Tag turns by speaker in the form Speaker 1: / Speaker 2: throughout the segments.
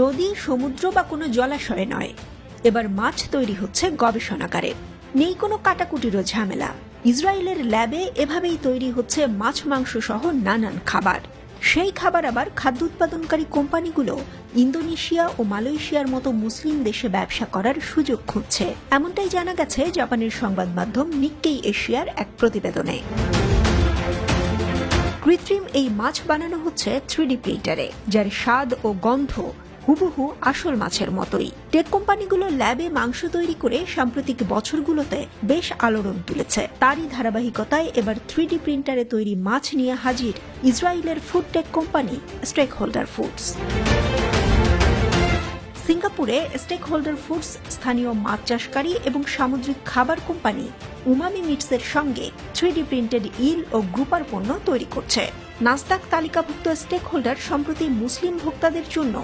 Speaker 1: নদী, সমুদ্র বা কোনো জলাশয়ে নয়। এবার মাছ তৈরি হচ্ছে গবেষণাগারে। নেই কোনো কাটাকুটিরও ঝামেলা। ইসরায়েলের ল্যাবে এভাবেই তৈরি হচ্ছে মাছ মাংস সহ নানান খাবার। সেই খাবার আবার খাদ্য উৎপাদনকারী কোম্পানিগুলো ইন্দোনেশিয়া ও মালয়েশিয়ার মতো মুসলিম দেশে ব্যবসা করার সুযোগ খুঁজছে। এমনটাই জানা গেছে জাপানের সংবাদ মাধ্যম নিক্কেই এশিয়ার এক প্রতিবেদনে। কৃত্রিম এই মাছ বানানো হচ্ছে থ্রিডি প্রিন্টারে, যার স্বাদ ও গন্ধ হুবহু আসল মাছের মতোই। টেক কোম্পানিগুলো ল্যাবে মাংস তৈরি করে সাম্প্রতিক বছরগুলোতে বেশ আলোড়ন তুলেছে। তারই ধারাবাহিকতায় এবার থ্রিডি প্রিন্টারে তৈরি মাছ নিয়ে হাজির ইসরায়েলের food tech company Steakholder Foods. সিঙ্গাপুরে স্টেক হোল্ডার ফুডস স্থানীয় মাছ চাষকারী এবং সামুদ্রিক খাবার কোম্পানি উমামি মিটসের সঙ্গে থ্রিডি প্রিন্টেড ইল ও গ্রুপার পণ্য তৈরি করছে। নাস্তাক তালিকাভুক্ত স্টেক হোল্ডার সম্প্রতি মুসলিম ভোক্তাদের জন্য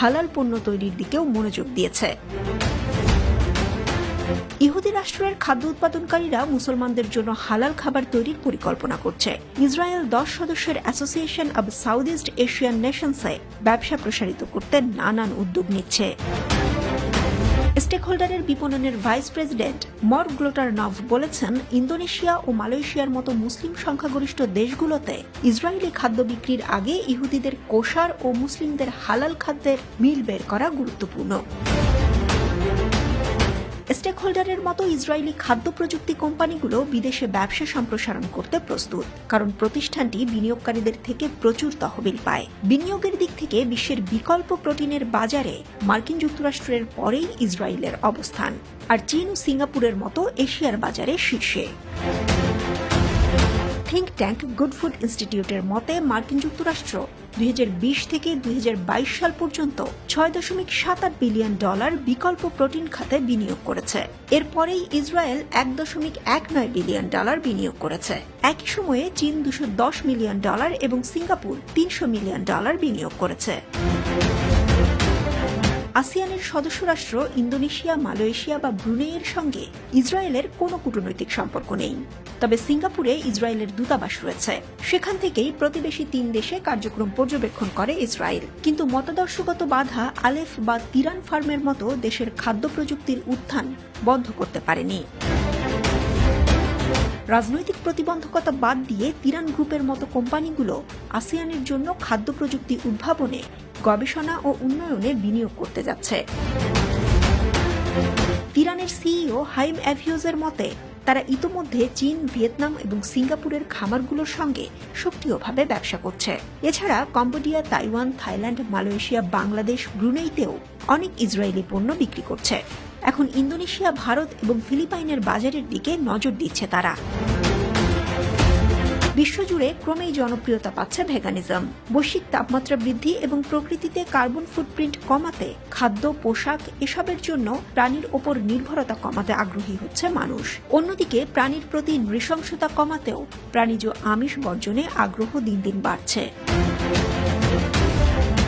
Speaker 1: হালাল পণ্য তৈরির দিকেও মনোযোগ দিয়েছে। ইহুদি রাষ্ট্রের খাদ্য উৎপাদনকারীরা মুসলমানদের জন্য হালাল খাবার তৈরির পরিকল্পনা করছে। ইসরায়েল দশ সদস্যের Association of South East Asian নেশনসে ব্যবসা প্রসারিত করতে নানান উদ্যোগ নিচ্ছে। স্টেক হোল্ডারের বিপণনের ভাইস প্রেসিডেন্ট মর গ্লোটার নভ বলেছেন, ইন্দোনেশিয়া ও মালয়েশিয়ার মতো মুসলিম সংখ্যাগরিষ্ঠ দেশগুলোতে ইসরায়েলি খাদ্য বিক্রির আগে ইহুদিদের কোষার ও মুসলিমদের হালাল খাদ্যের মিল বের করা গুরুত্বপূর্ণ। স্টেক হোল্ডারের মতো ইসরায়েলি খাদ্য প্রযুক্তি কোম্পানিগুলো বিদেশে ব্যবসা সম্প্রসারণ করতে প্রস্তুত। কারণ প্রতিষ্ঠানটি বিনিয়োগকারীদের থেকে প্রচুর তহবিল পায়। বিনিয়োগের দিক থেকে বিশ্বের বিকল্প প্রোটিনের বাজারে মার্কিন যুক্তরাষ্ট্রের পরেই ইসরায়েলের অবস্থান। আর চীন ও সিঙ্গাপুরের মতো এশিয়ার বাজারে শীর্ষে। থিঙ্ক ট্যাঙ্ক গুড ফুড ইনস্টিটিউটের মতে মার্কিন যুক্তরাষ্ট্র দুই হাজার বিশ থেকে দুই হাজার বাইশ সাল পর্যন্ত ছয় দশমিক সাত আট বিলিয়ন ডলার বিকল্প প্রোটিন খাতে বিনিয়োগ করেছে। এরপরেই ইসরায়েল এক দশমিক এক নয় বিলিয়ন ডলার বিনিয়োগ করেছে। একই সময়ে চীন দুশো দশ মিলিয়ন ডলার এবং সিঙ্গাপুর তিনশো মিলিয়ন ডলার বিনিয়োগ করেছে। আসিয়ানের সদস্য রাষ্ট্র ইন্দোনেশিয়া, মালয়েশিয়া বা ব্রুনেইয়ের সঙ্গে ইসরায়েলের কোনো কূটনৈতিক সম্পর্ক নেই। তবে সিঙ্গাপুরে ইসরায়েলের দূতাবাস রয়েছে। সেখান থেকেই প্রতিবেশী তিন দেশে কার্যক্রম পর্যবেক্ষণ করে ইসরায়েল। কিন্তু মতাদর্শগত বাধা আলেফ বা তিরান ফার্মের মতো দেশের খাদ্য প্রযুক্তির উত্থান বন্ধ করতে পারেনি। রাজনৈতিক প্রতিবন্ধকতা বাদ দিয়ে তিরান গ্রুপের মতো কোম্পানিগুলো আসিয়ানের জন্য খাদ্য প্রযুক্তি উদ্ভাবনে, গবেষণা ও উন্নয়নে বিনিয়োগ করতে যাচ্ছে। তিরানের সিইও হাইম অ্যাভিওজের মতে, তারা ইতোমধ্যে চীন, ভিয়েতনাম এবং সিঙ্গাপুরের খামারগুলোর সঙ্গে সক্রিয়ভাবে ব্যবসা করছে। এছাড়া Cambodia, Taiwan, Thailand, Malaysia, Bangladesh, ব্রুনেইতেও অনেক ইসরায়েলি পণ্য বিক্রি করছে। এখন ইন্দোনেশিয়া, ভারত এবং ফিলিপাইনের বাজারের দিকে নজর দিচ্ছে তারা। বিশ্বজুড়ে ক্রমেই জনপ্রিয়তা পাচ্ছে ভেগানিজম। বৈশ্বিক তাপমাত্রা বৃদ্ধি এবং প্রকৃতিতে কার্বন ফুটপ্রিন্ট কমাতে, খাদ্য, পোশাক এসবের জন্য প্রাণীর ওপর নির্ভরতা কমাতে আগ্রহী হচ্ছে মানুষ। অন্যদিকে প্রাণীর প্রতি নৃশংসতা কমাতেও প্রাণীজ আমিষ বর্জনে আগ্রহ দিন দিন বাড়ছে।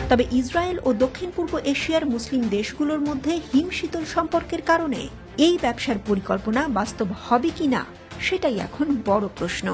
Speaker 1: তবে ইসরায়েল ও দক্ষিণ পূর্ব এশিয়ার মুসলিম দেশগুলোর মধ্যে হিমশীতল সম্পর্কের কারণে এই ব্যবসার পরিকল্পনা বাস্তব হবে কিনা, সেটাই এখন বড় প্রশ্ন।